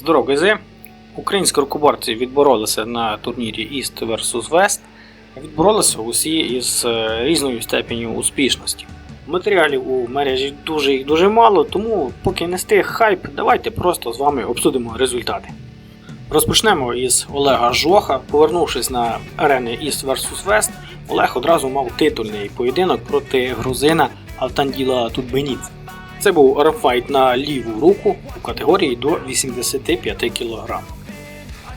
Здорово, гази! Українські рукоборці відборолися на турнірі East vs West. Відборолися усі із е, різною степенью успішності. Матеріалів у мережі дуже і дуже мало, тому поки не стиг хайп, давайте просто з вами обсудимо результати. Розпочнемо із Олега Жоха. Повернувшись на арени East vs West, Олег одразу мав титульний поєдинок проти грузина Алтанділа Тутбеніц. Це був армфайт на ліву руку у категорії до 85 кг.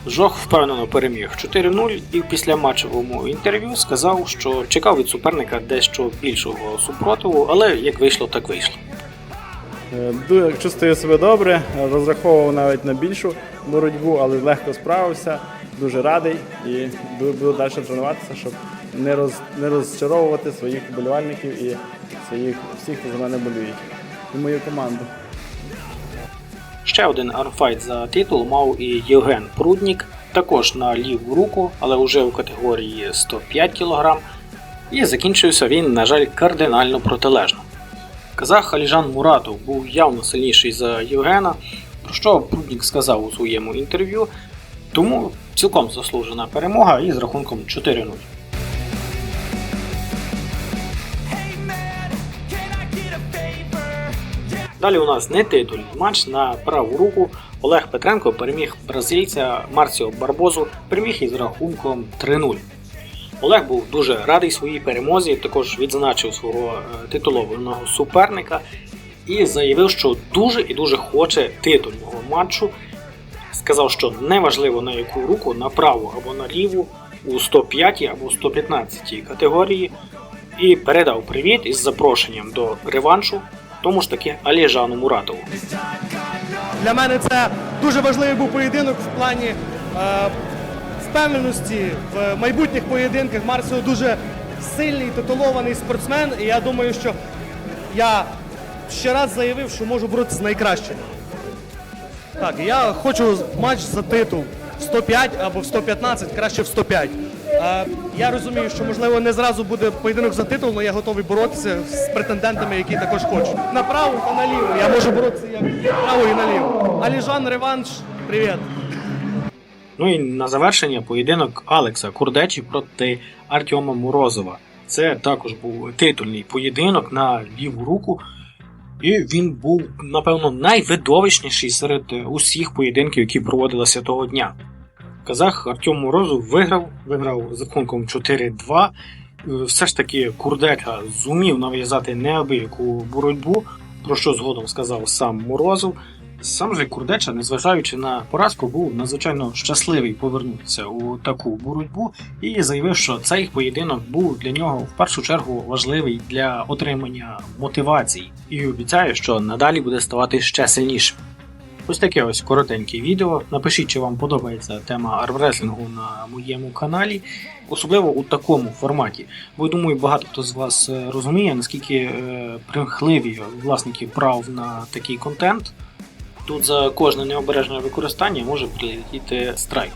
Жох впевнено переміг 4-0 і в післяматчевому інтерв'ю сказав, що чекав від суперника дещо більшого супротиву, але як вийшло, так вийшло. Е, Чувствую себе добре, розраховував навіть на більшу боротьбу, але легко справився. Дуже радий і буду далі тренуватися, щоб не, роз, не розчаровувати своїх вболівальників і своїх всіх, хто за мене болюють. І мою команду. Ще один армфайт за титул мав і Євген Пруднік, також на ліву руку, але вже у категорії 105 кг. І закінчився він, на жаль, кардинально протилежно. Казах Аліжан Муратов був явно сильніший за Євгена, про що Пруднік сказав у своєму інтерв'ю, тому цілком заслужена перемога із рахунком 4-0. Далі у нас не титульний матч на праву руку. Олег Петренко переміг бразильця Марціо Барбозу, переміг із рахунком 3-0. Олег був дуже радий своїй перемозі, також відзначив свого е, титулованого суперника і заявив, що дуже і дуже хоче титульного матчу. Сказав, що неважливо на яку руку, на праву або на ліву, у 105 або 115 категорії, і передав привіт із запрошенням до реваншу, тому ж таки Алєжану Муратову. Для мене це дуже важливий був поєдинок в плані е, впевненості в майбутніх поєдинках. Марсіо дуже сильний, титулований спортсмен, і я думаю, що я ще раз заявив, що можу боротися з найкращими. Так, я хочу матч за титул в 105 або в 115, краще в 105. Я розумію, що можливо не зразу буде поєдинок за титул, але я готовий боротися з претендентами, які також хочуть. Направо та наліво. Я можу боротися як направо і наліво. Аліжан, реванш, привіт. Ну і на завершення поєдинок Алекса Курдечі проти Артема Морозова. Це також був титульний поєдинок на ліву руку. І він був, напевно, найвидовищніший серед усіх поєдинків, які проводилися того дня. Казах Артем Морозов виграв, виграв з рахунком 4-2. Е, Все ж таки Курдеча зумів нав'язати неабияку боротьбу, про що згодом сказав сам Морозов. Сам же Курдеча, незважаючи на поразку, був надзвичайно щасливий повернутися у таку боротьбу і заявив, що цей поєдинок був для нього в першу чергу важливий для отримання мотивації, і обіцяє, що надалі буде ставати ще сильнішим. Ось таке ось коротеньке відео. Напишіть, чи вам подобається тема армреслінгу на моєму каналі, особливо у такому форматі. Бо думаю, багато хто з вас е, розуміє, наскільки е, примхливі власники прав на такий контент. Тут за кожне необережне використання може прилетіти страйк.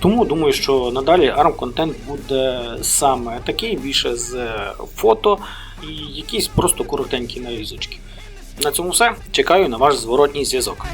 Тому думаю, що надалі ARM контент буде саме такий, більше з е, фото і якісь просто коротенькі нарізочки. На цьому все. Чекаю на ваш зворотній зв'язок.